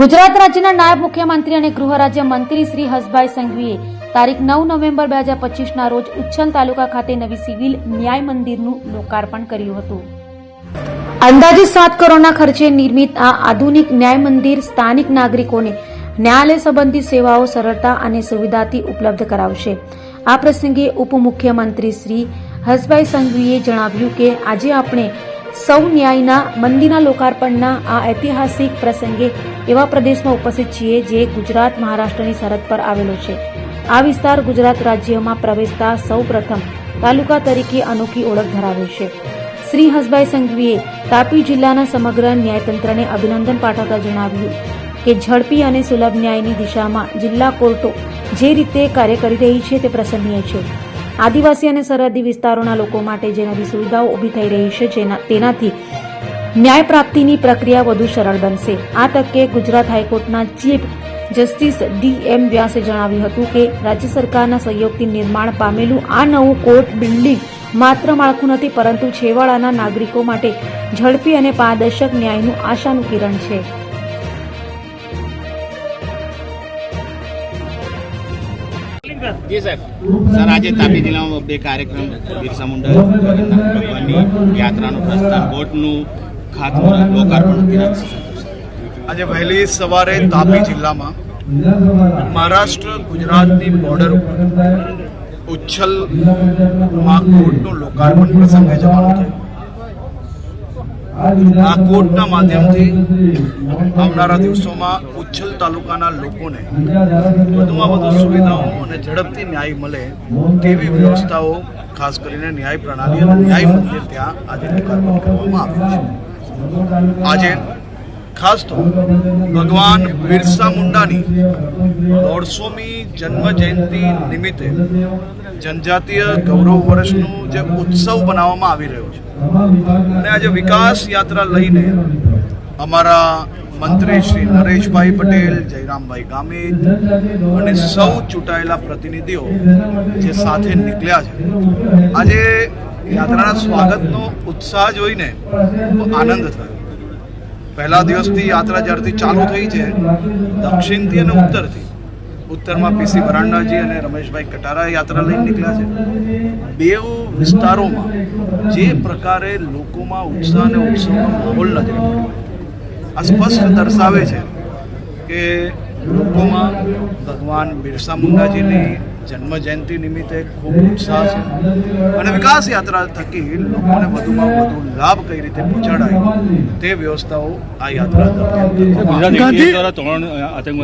ગુજરાત રાજ્યના નાયબ મુખ્યમંત્રી અને ગૃહ રાજ્ય મંત્રી શ્રી હસભાઈ સંઘવીએ તારીખ નવ નવેમ્બર બે હજાર પચીસના રોજ ઉચ્છલ તાલુકા ખાતે નવી સિવિલ ન્યાય મંદિરનું લોકાર્પણ કર્યું હતું. અંદાજે સાત કરોડના ખર્ચે નિર્મિત આ આધુનિક ન્યાય મંદિર સ્થાનિક નાગરિકોને ન્યાયાલય સંબંધિત સેવાઓ, સરળતા અને સુવિધાથી ઉપલબ્ધ કરાવશે. આ પ્રસંગે ઉપમુખ્યમંત્રી શ્રી હસભાઈ સંઘવીએ જણાવ્યું કે આજે આપણે સૌ ન્યાયના મંદિરના લોકાર્પણના આ ઐતિહાસિક પ્રસંગે એવા પ્રદેશમાં ઉપસ્થિત છીએ જે ગુજરાત મહારાષ્ટ્રની સરહદ પર આવેલો છે. આ વિસ્તાર ગુજરાત રાજ્યમાં પ્રવેશતા સૌ પ્રથમ તાલુકા તરીકે અનોખી ઓળખ ધરાવે છે. શ્રી હસભાઈ સંઘવીએ તાપી જિલ્લાના સમગ્ર ન્યાયતંત્રને અભિનંદન પાઠવતા જણાવ્યું કે ઝડપી અને સુલભ ન્યાયની દિશામાં જિલ્લા કોર્ટો જે રીતે કાર્ય કરી રહી છે તે પ્રસંગીય છે. આદિવાસી અને સરહદી વિસ્તારોના લોકો માટે જે નવી સુવિધાઓ ઊભી થઈ રહી છે, જેના તેનાથી ન્યાય પ્રાપ્તિની પ્રક્રિયા વધુ સરળ બનશે. આ તકે ગુજરાત હાઈકોર્ટના ચીફ જસ્ટિસ ડી એમ વ્યાસે જણાવ્યું હતું કે રાજ્ય સરકારના સહયોગથી નિર્માણ પામેલું આ નવું કોર્ટ બિલ્ડિંગ માત્ર માળખું નથી, પરંતુ છેવાડાના નાગરિકો માટે ઝડપી અને પારદર્શક ન્યાયનું આશાનું કિરણ છે. સર, આજે તાપી જિલ્લામાં બે કાર્યક્રમ બિરસા મુંડા ભગવાનની યાત્રાનું પ્રસ્થાન, બોટનું ખાતમુહૂર્ત, લોકાર્પણ આજે વહેલી સવારે તાપી જિલ્લામાં મહારાષ્ટ્ર ગુજરાતની બોર્ડર ઉપર ઉચ્છલમાં કોર્ટનું લોકાર્પણ પ્રસંગે જવાનું થયું. આ કોર્ટના માધ્યમથી આવનારા દિવસોમાં ઉચ્છલ તાલુકાના લોકોને વધુમાં વધુ સુવિધાઓ અને ઝડપથી ન્યાય મળે તેવી વ્યવસ્થાઓ ખાસ કરીને ન્યાય પ્રણાલી અને ન્યાય મંદિર ત્યાં આજે કરવામાં આવ્યું છે. આજે ખાસ તો ભગવાન બિરસા મુંડાની દોઢસોમી જન્મ જયંતિ નિમિત્તે જનજાતીય ગૌરવ વર્ષનું જે ઉત્સવ બનાવવામાં આવી રહ્યો છે. અને આજે વિકાસ યાત્રા લઈને અમારા મંત્રી શ્રી નરેશભાઈ પટેલ, જયરામભાઈ ગામિત અને સૌ ચૂંટાયેલા પ્રતિનિધિઓ જે સાથે નીકળ્યા છે. આજે યાત્રાના સ્વાગતનો ઉત્સાહ જોઈને આનંદ થયો. પહેલા દિવસથી યાત્રા જ્યારથી ચાલુ થઈ છે, દક્ષિણથી અને ઉત્તરથી. ઉત્તરમાં પીસી ભરાંડાજી અને રમેશભાઈ કટારા યાત્રા લઈને નીકળ્યા છે. બે વિસ્તારોમાં જે પ્રકારે લોકોમાં ઉત્સાહ અને ઉત્સવનો માહોલ પડ્યો આ સ્પષ્ટ દર્શાવે છે કે લોકોમાં ભગવાન બિરસા મુંડાજીની જન્મ જયંતિ નિમિત્તે ખૂબ ઉત્સાહ છે. અને વિકાસ યાત્રા થકી લોકોને વધુમાં વધુ લાભ કઈ રીતે પહોંચાડાય તે વ્યવસ્થાઓ આ યાત્રા દરમિયાન